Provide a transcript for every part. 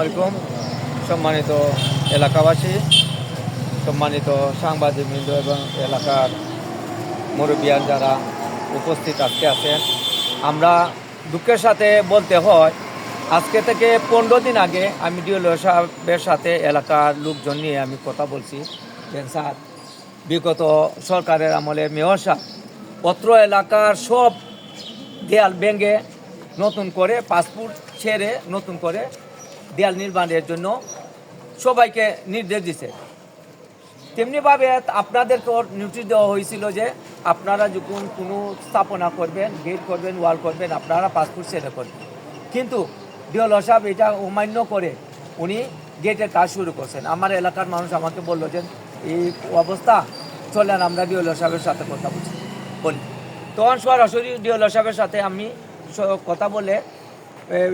আলাইকুম সম্মানিত এলাকাবাসী, সম্মানিত সাংবাদিকবৃন্দ এবং এলাকার মুরব্বিয়ান যারা উপস্থিত আজকে আছেন, আমরা দুঃখের সাথে বলতে হয়, আজকে থেকে পনেরো দিন আগে আমি ডিওল সাহেবের সাথে এলাকার লোকজন নিয়ে আমি কথা বলছি। স্যার, বিগত সরকারের আমলে মেয়র সাহেব, অত্র এলাকার সব দেয়াল ভেঙে নতুন করে পাসপোর্ট ছেড়ে নতুন করে দেয়াল নির্মাণের জন্য সবাইকে নির্দেশ দিছে। তেমনিভাবে আপনাদেরকেও নোটিশ দেওয়া হয়েছিল যে আপনারা যখন কোনো স্থাপনা করবেন গেট করবেন ওয়াল করবেন, আপনারা পাসপোর্ট ছেড়ে করবেন। কিন্তু ডিওল সাহেব এটা অমান্য করে উনি গেটের কাজ শুরু করছেন। আমার এলাকার মানুষ আমাকে বলল যে, এই অবস্থা, চলেন আমরা ডিওল সাহেবের সাথে কথা বলছি। বলি। তখন সরাসরি ডিওল সাহেবের সাথে আমি কথা বলে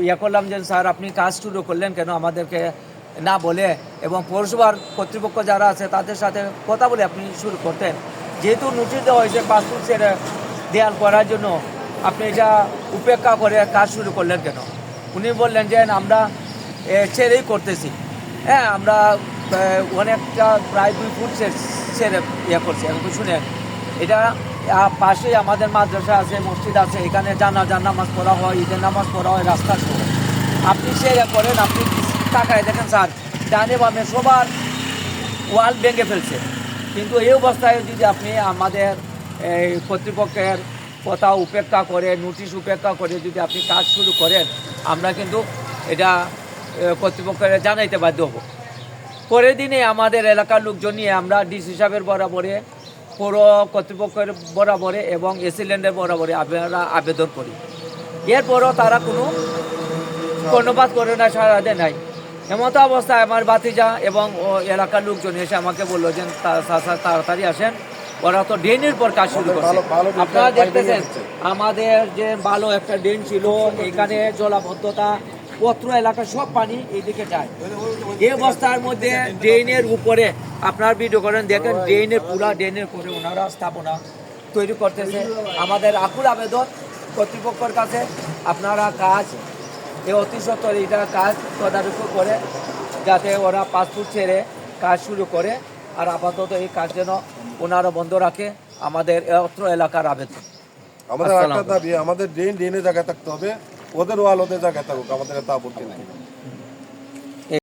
ইয়ে করলাম যে, স্যার, আপনি কাজ শুরু করলেন কেন? আমাদেরকে না বলে। এবং পৌরসভার কর্তৃপক্ষ যারা আছে, তাদের সাথে কথা বলে আপনি শুরু করতেন। যেহেতু নোটিশ দেওয়া হয়েছে পাসপোর্ট ছেড়ে দেয়াল করার জন্য, আপনি এটা উপেক্ষা করে কাজ শুরু করলেন কেন? উনি বললেন যে, আমরা ছেড়েই করতেছি। হ্যাঁ আমরা অনেকটা প্রায় দুই ফুট ছেড়ে ইয়ে করছি, এখন শুনেন। এটা পাশেই আমাদের মাদ্রাসা আছে, মসজিদ আছে, এখানে জানা জানাজার নামাজ পড়া হয়, ঈদের নামাজ পড়া হয় রাস্তার সময় আপনি সেরা করেন, আপনি টাকায় দেখেন, স্যার, ডানে বামে সবার ওয়াল ভেঙে ফেলছে। কিন্তু এই অবস্থায় যদি আপনি আমাদের এই কর্তৃপক্ষের কথা উপেক্ষা করে, নোটিশ উপেক্ষা করে যদি আপনি কাজ শুরু করেন, আমরা কিন্তু এটা কর্তৃপক্ষের জানাইতে বাধ্য হব। পরের দিনে আমাদের এলাকার লোকজন নিয়ে আমরা ডিসি সাহেবের বরাবরে পৌর কর্তৃপক্ষের বরাবরে এবং এসিল্যান্ডের বরাবরে আমরা আবেদন করি। এরপরও তারা কোনো কর্ণপাত করে না সারা দেয় নাই। এমতো অবস্থায় আমার বাতিজা এবং ও এলাকার লোকজন এসে আমাকে বলল যে তাড়াতাড়ি আসেন। ওরা তো ড্রেনের পর কাজ শুরু করছে। আপনারা দেখতেছেন আমাদের যে ভালো একটা ড্রেন ছিল এখানে জলাবদ্ধতা পত্র এলাকার সব পানি এইদিকে যায়। এই অবস্থার মধ্যে ড্রেনের উপরে আপনার ভিডিও করেন দেখেন ড্রেনের পুরা ড্রেনের করে ওনারা স্থাপনা তৈরি করতেছে। আমাদের আকুল আবেদন কর্তৃপক্ষের কাছে আপনারা কাজ এই অতি সত্তর এটা কাজ তদারকি করে যাতে ওরা পাসপোর্ট ছেড়ে কাজ শুরু করে আর আপাতত এই কাজ যেন ওনারা বন্ধ রাখে আমাদের অত্র এলাকার আবেদন। আমাদের একটা দাবি আমাদের ড্রেন ড্রেনে জায়গায় থাকতে হবে। ওদের ওয়াল ওদের জায়গায় থাকুক আমাদের এত আপত্তি নেই